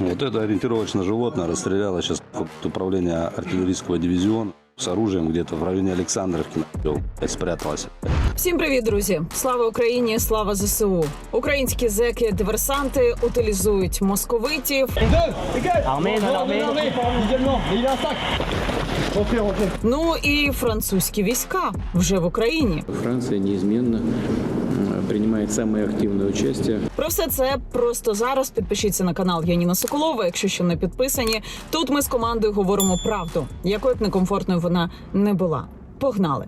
Вот это ориентировочно животное расстреляло сейчас управление артиллерийского дивизиона с оружием где-то в районе Александровки на спряталось. Всім привіт, друзі! Слава Україні! Слава ЗСУ! Українські зеки диверсанти утилізують московитів. Non armée. Ну і французькі війська вже в Україні. Франция неизменно м, моє активне участі. Про все це просто зараз підпишіться на канал Яніна Соколова, якщо ще не підписані. Тут ми з командою говоримо правду, якою б некомфортною вона не була. Погнали!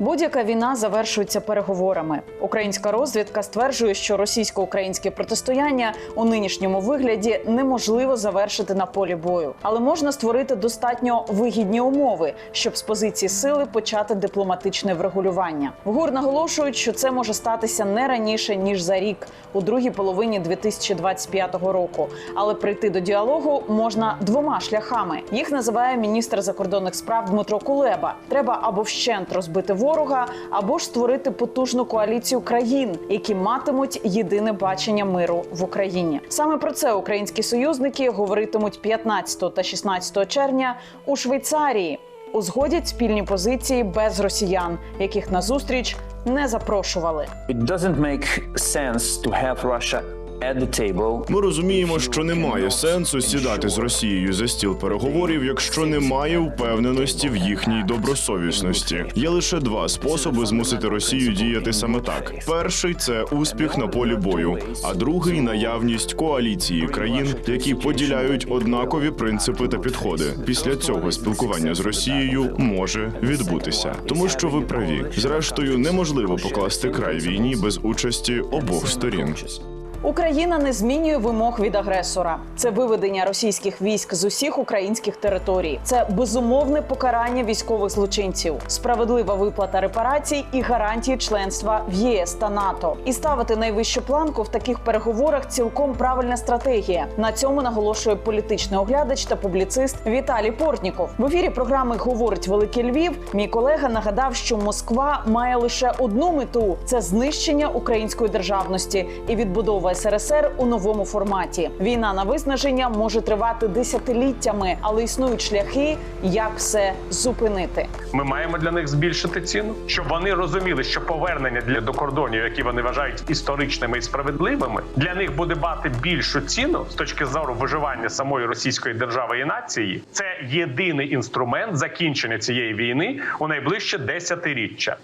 Будь-яка війна завершується переговорами. Українська розвідка стверджує, що російсько-українське протистояння у нинішньому вигляді неможливо завершити на полі бою, але можна створити достатньо вигідні умови, щоб з позиції сили почати дипломатичне врегулювання. В ГУР наголошують, що це може статися не раніше ніж за рік, у другій половині 2025 року. Але прийти до діалогу можна двома шляхами. Їх називає міністр закордонних справ Дмитро Кулеба. Треба або вщент розбити ворога, або ж створити потужну коаліцію країн, які матимуть єдине бачення миру в Україні. Саме про це українські союзники говоритимуть 15 та 16 червня у Швейцарії. Узгодять спільні позиції без росіян, яких на зустріч не запрошували. It doesn't make sense to have Russia. Ми розуміємо, що немає сенсу сідати з Росією за стіл переговорів, якщо немає впевненості в їхній добросовісності. Є лише два способи змусити Росію діяти саме так: перший це успіх на полі бою, а другий наявність коаліції країн, які поділяють однакові принципи та підходи. Після цього спілкування з Росією може відбутися, тому що ви праві. Зрештою, неможливо покласти край війні без участі обох сторін. Україна не змінює вимог від агресора. Це виведення російських військ з усіх українських територій. Це безумовне покарання військових злочинців, справедлива виплата репарацій і гарантії членства в ЄС та НАТО. І ставити найвищу планку в таких переговорах цілком правильна стратегія. На цьому наголошує політичний оглядач та публіцист Віталій Портніков. В ефірі програми говорить Великий Львів. Мій колега нагадав, що Москва має лише одну мету: це знищення української державності і відбудова СРСР у новому форматі. Війна на виснаження може тривати десятиліттями, але існують шляхи, як все зупинити. Ми маємо для них збільшити ціну, щоб вони розуміли, що повернення для до кордонів, які вони вважають історичними і справедливими, для них буде мати більшу ціну з точки зору виживання самої російської держави і нації. Це єдиний інструмент закінчення цієї війни у найближче десятиріччя.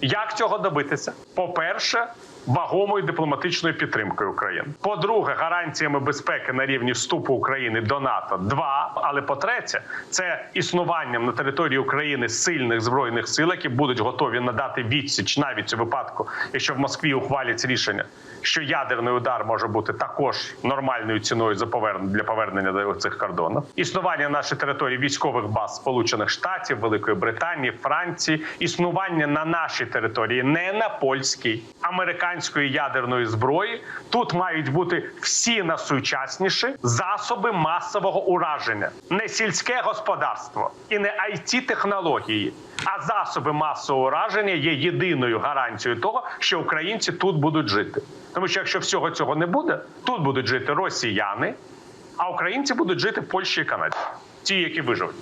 Як цього добитися? По-перше, вагомою дипломатичною підтримкою України. По-друге, гарантіями безпеки на рівні вступу України до НАТО. Два. Але по-третє, це існуванням на території України сильних збройних сил, які будуть готові надати відсіч навіть у випадку, якщо в Москві ухвалять рішення, що ядерний удар може бути також нормальною ціною за повернення для повернення до цих кордонів. Існування на нашій території військових баз Сполучених Штатів, Великої Британії, Франції, існування на нашій території, не на польській, американської ядерної зброї. Тут мають бути всі найсучасніші засоби масового ураження, не сільське господарство і не it технології. А засоби масового ураження є єдиною гарантією того, що українці тут будуть жити. Тому що якщо всього цього не буде, тут будуть жити росіяни, а українці будуть жити в Польщі і Канаді, ті, які виживуть.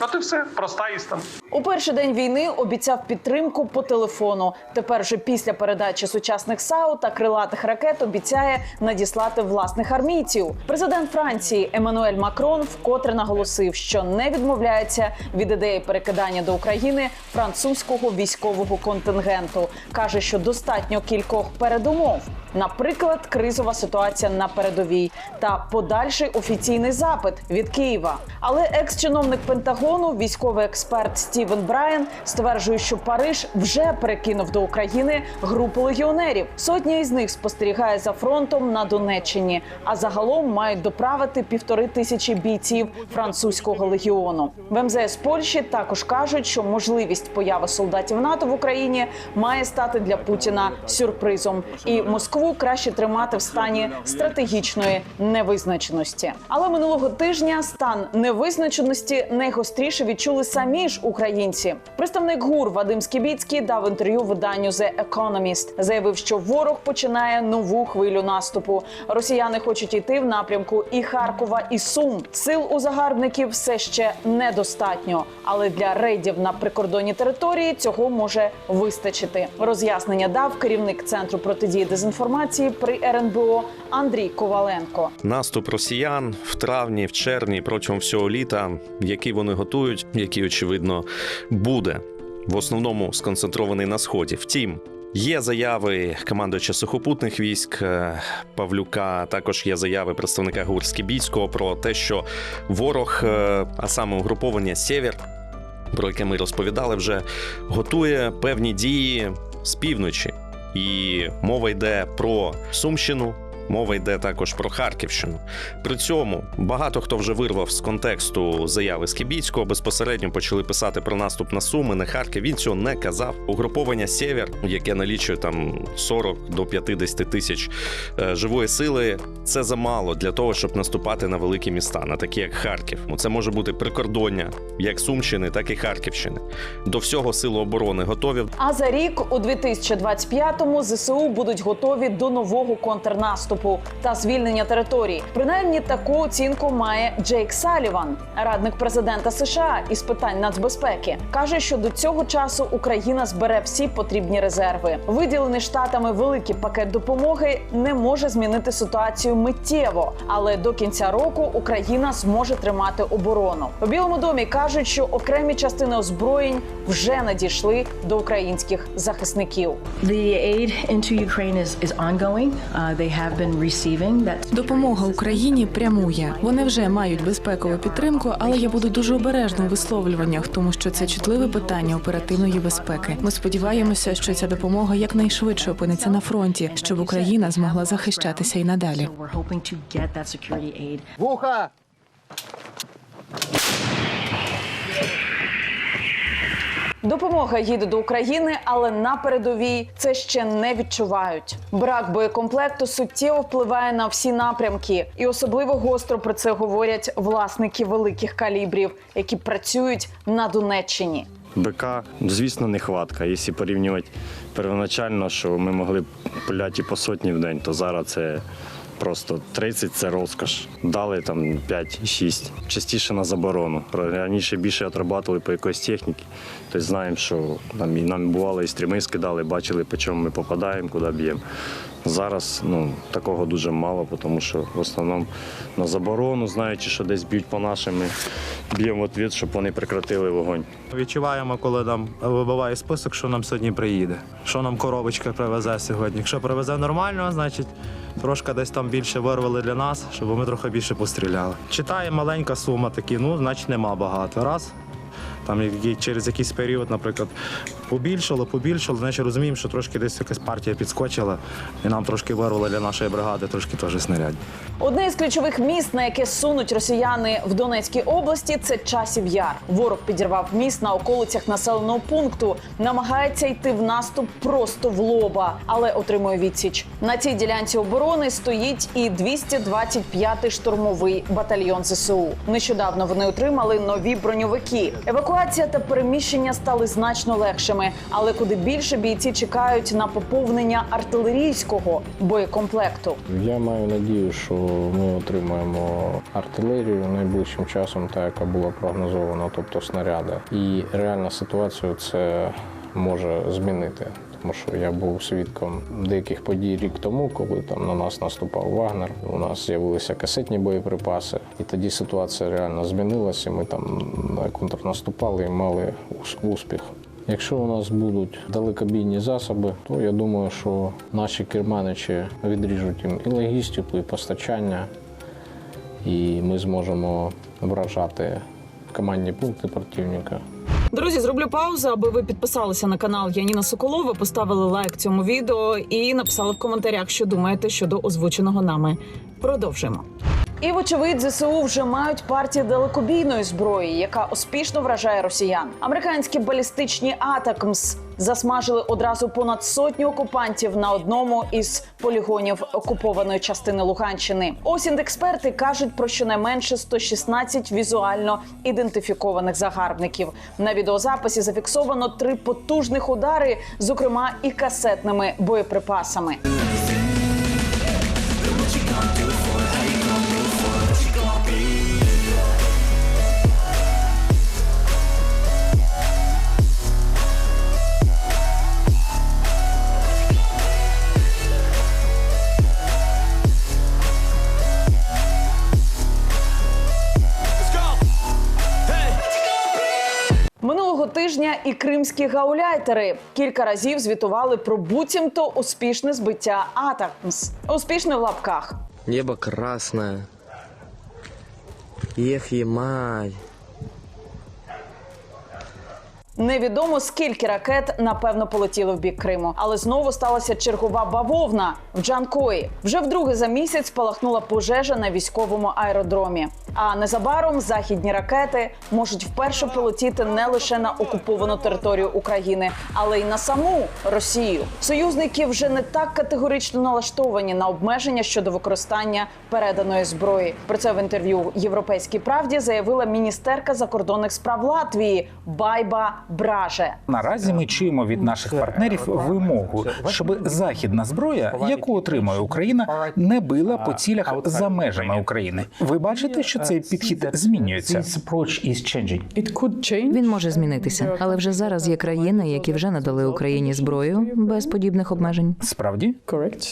От і все, проста істина. У перший день війни обіцяв підтримку по телефону. Тепер же після передачі сучасних САУ та крилатих ракет обіцяє надіслати власних армійців. Президент Франції Еммануель Макрон вкотре наголосив, що не відмовляється від ідеї перекидання до України французького військового контингенту. каже, що достатньо кількох передумов. Наприклад, кризова ситуація на передовій та подальший офіційний запит від Києва. Але екс-чиновник Пентагону, військовий експерт Стівен Брайан, стверджує, що Париж вже перекинув до України групу легіонерів. Сотня із них спостерігає за фронтом на Донеччині, а загалом мають доправити півтори тисячі бійців французького легіону. В МЗС Польщі також кажуть, що можливість появи солдатів НАТО в Україні має стати для Путіна сюрпризом, і Москва Краще тримати в стані стратегічної невизначеності. Але минулого тижня стан невизначеності найгостріше відчули самі ж українці. Представник ГУР Вадим Скібіцький дав інтерв'ю виданню The Economist. Заявив, що ворог починає нову хвилю наступу. Росіяни хочуть йти в напрямку і Харкова, і Сум. Сил у загарбників все ще недостатньо, але для рейдів на прикордонні території цього може вистачити. Роз'яснення дав керівник центру протидії дезінформації при РНБО Андрій Коваленко. Наступ росіян в травні, в червні протягом всього літа, який вони готують, який очевидно буде в основному сконцентрований на сході. Втім. Є заяви командувача сухопутних військ е, Павлюка. Також є заяви представника Гурськібійського про те, що ворог, е, а саме угруповання Сєвєр, про яке ми розповідали, вже готує певні дії з півночі. І мова йде про Сумщину, мова йде також про Харківщину. При цьому багато хто вже вирвав з контексту заяви Скібіцького, безпосередньо почали писати про наступ на Суми, на Харків. Він цього не казав. Угруповання Сєвєр, яке налічує там 40 до 50 тисяч е, живої сили, це замало для того, щоб наступати на великі міста, на такі як Харків. Це може бути прикордоння як Сумщини, так і Харківщини. До всього сили оборони готові. А за рік, у 2025-му, ЗСУ будуть готові до нового контрнаступу та звільнення територій. Принаймні таку оцінку має Джейк Саліван, радник президента США із питань нацбезпеки. каже, що до цього часу Україна збере всі потрібні резерви. Виділений штатами великий пакет допомоги не може змінити ситуацію миттєво, але до кінця року Україна зможе тримати оборону. У Білому домі кажуть, що окремі частини озброєнь вже надійшли до українських захисників. The aid into Ukraine is, is ongoing. Uh, they have been. Допомога Україні прямує. Вони вже мають безпекову підтримку, але я буду дуже обережним у висловлюваннях, тому що це чутливе питання оперативної безпеки. Ми сподіваємося, що ця допомога якнайшвидше опиниться на фронті, щоб Україна змогла захищатися і надалі. So Допомога їде до України, але на передовій це ще не відчувають. Брак боєкомплекту суттєво впливає на всі напрямки, і особливо гостро про це говорять власники великих калібрів, які працюють на Донеччині. БК, звісно, нехватка. Якщо порівнювати первоначально, що ми могли пуляти по сотні в день, то зараз це просто 30 це розкош. Дали там 5-6. Частіше на заборону. Раніше більше отрабатували по якоїсь техніці. Тобто знаємо, що нам, і нам бувало і стріми скидали, бачили, по чому ми попадаємо, куди б'ємо. Зараз ну, такого дуже мало, тому що в основному на заборону, знаючи, що десь б'ють по нашим, б'ємо в відповідь, щоб вони прекратили вогонь. Відчуваємо, коли нам вибиває список, що нам сьогодні приїде, що нам коробочка привезе сьогодні. Якщо привезе нормально, значить трошки десь там більше вирвали для нас, щоб ми трохи більше постріляли. Читає маленька сума, такі, ну значить нема багато. Раз. Там через якийсь період, наприклад, побільшало, побільшало, значить розуміємо, що трошки десь якась партія підскочила, і нам трошки вирвали для нашої бригади, трошки теж снарядів. Одне із ключових міст, на яке сунуть росіяни в Донецькій області, це часів яр. Ворог підірвав міст на околицях населеного пункту, намагається йти в наступ просто в лоба, але отримує відсіч. На цій ділянці оборони стоїть і 225-й штурмовий батальйон ЗСУ. Нещодавно вони отримали нові броньовики. Евакуація та переміщення стали значно легшими, але куди більше бійці чекають на поповнення артилерійського боєкомплекту. Я маю надію, що ми отримаємо артилерію найближчим часом, та яка була прогнозована, тобто снаряди. І реальна ситуацію це може змінити. Тому що я був свідком деяких подій рік тому, коли там на нас наступав Вагнер. У нас з'явилися касетні боєприпаси, і тоді ситуація реально змінилася. Ми там контрнаступали і мали успіх. Якщо у нас будуть далекобійні засоби, то я думаю, що наші керманичі відріжуть їм і логістику, і постачання, і ми зможемо вражати командні пункти противника. Друзі, зроблю паузу, аби ви підписалися на канал Яніна Соколова, поставили лайк цьому відео і написали в коментарях, що думаєте щодо озвученого нами. Продовжимо. І, вочевидь, ЗСУ вже мають партії далекобійної зброї, яка успішно вражає росіян. Американські балістичні атакмс засмажили одразу понад сотню окупантів на одному із полігонів окупованої частини Луганщини. Ось експерти кажуть про щонайменше 116 візуально ідентифікованих загарбників. На відеозаписі зафіксовано три потужних удари, зокрема і касетними боєприпасами. Тижня і кримські гауляйтери кілька разів звітували про буцімто успішне збиття Атакмс. Успішне в лапках. Небо красное. Ех, емай. Невідомо скільки ракет напевно полетіло в бік Криму, але знову сталася чергова бавовна в Джанкої. Вже вдруге за місяць спалахнула пожежа на військовому аеродромі. А незабаром західні ракети можуть вперше полетіти не лише на окуповану територію України, але й на саму Росію. Союзники вже не так категорично налаштовані на обмеження щодо використання переданої зброї. Про це в інтерв'ю Європейській правді заявила міністерка закордонних справ Латвії Байба Браже. Наразі ми чуємо від наших партнерів вимогу, щоб західна зброя, яку отримує Україна, не била по цілях за межами України. Ви бачите, що цей підхід змінюється. Він може змінитися, але вже зараз є країни, які вже надали Україні зброю без подібних обмежень. Справді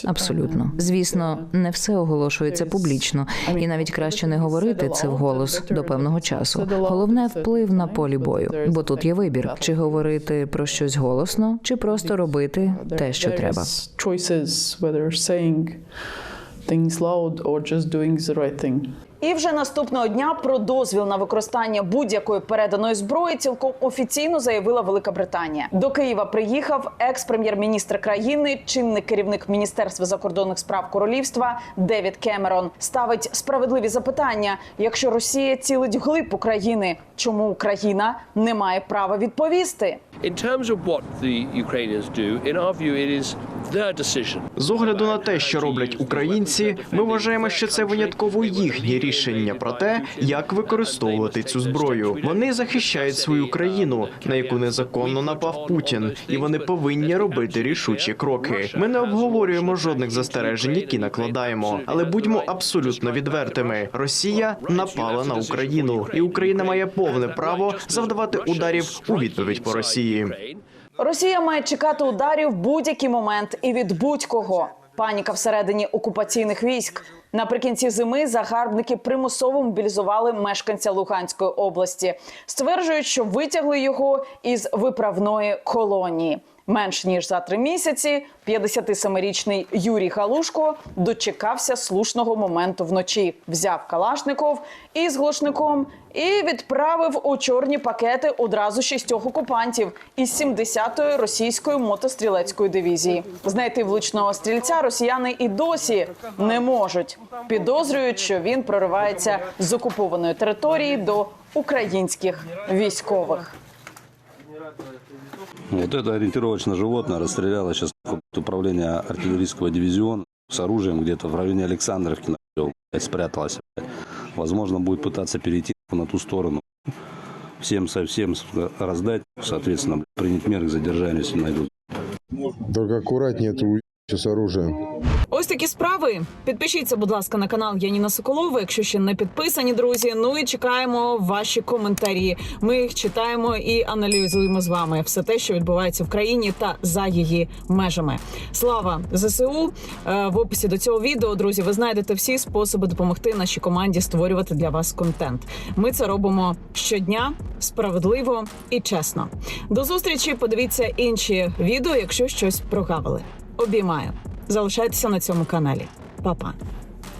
Абсолютно, звісно, не все оголошується публічно, і навіть краще не говорити це вголос до певного часу. Головне вплив на полі бою, бо тут є вибір: чи говорити про щось голосно, чи просто робити те, що треба. І вже наступного дня про дозвіл на використання будь-якої переданої зброї цілком офіційно заявила Велика Британія. До Києва приїхав екс-прем'єр-міністр країни, чинний керівник Міністерства закордонних справ королівства Девід Кемерон. Ставить справедливі запитання: якщо Росія цілить вглиб України, чому Україна не має права відповісти? З огляду на те, що роблять українці, ми вважаємо, що це винятково їхнє рішення про те, як використовувати цю зброю. Вони захищають свою країну, на яку незаконно напав Путін, і вони повинні робити рішучі кроки. Ми не обговорюємо жодних застережень, які накладаємо, але будьмо абсолютно відвертими. Росія напала на Україну, і Україна має повне право завдавати ударів у відповідь по Росії. Росія має чекати ударів будь-який момент і від будь-кого. Паніка всередині окупаційних військ. Наприкінці зими загарбники примусово мобілізували мешканця Луганської області. Стверджують, що витягли його із виправної колонії. Менш ніж за три місяці 57-річний Юрій Галушко дочекався слушного моменту вночі. Взяв Калашников із глушником і відправив у чорні пакети одразу шістьох окупантів із 70-ї російської мотострілецької дивізії. Знайти влучного стрільця росіяни і досі не можуть. Підозрюють, що він проривається з окупованої території до українських військових. Вот это ориентировочно животное расстреляло сейчас управление артиллерийского дивизиона с оружием где-то в районе Александровки спряталось. Возможно, будет пытаться перейти на ту сторону. Всем совсем раздать, соответственно, принять меры к задержанию, если найдут. Только аккуратнее, это у с оружием. Ось такі справи. Підпишіться, будь ласка, на канал Яніна Соколова, якщо ще не підписані, друзі. Ну і чекаємо ваші коментарі. Ми їх читаємо і аналізуємо з вами все те, що відбувається в країні та за її межами. Слава ЗСУ! Е, В описі до цього відео, друзі, ви знайдете всі способи допомогти нашій команді створювати для вас контент. Ми це робимо щодня справедливо і чесно. До зустрічі. Подивіться інші відео, якщо щось прогавили. Обіймаю. Залишайтеся на цьому каналі. Па-па.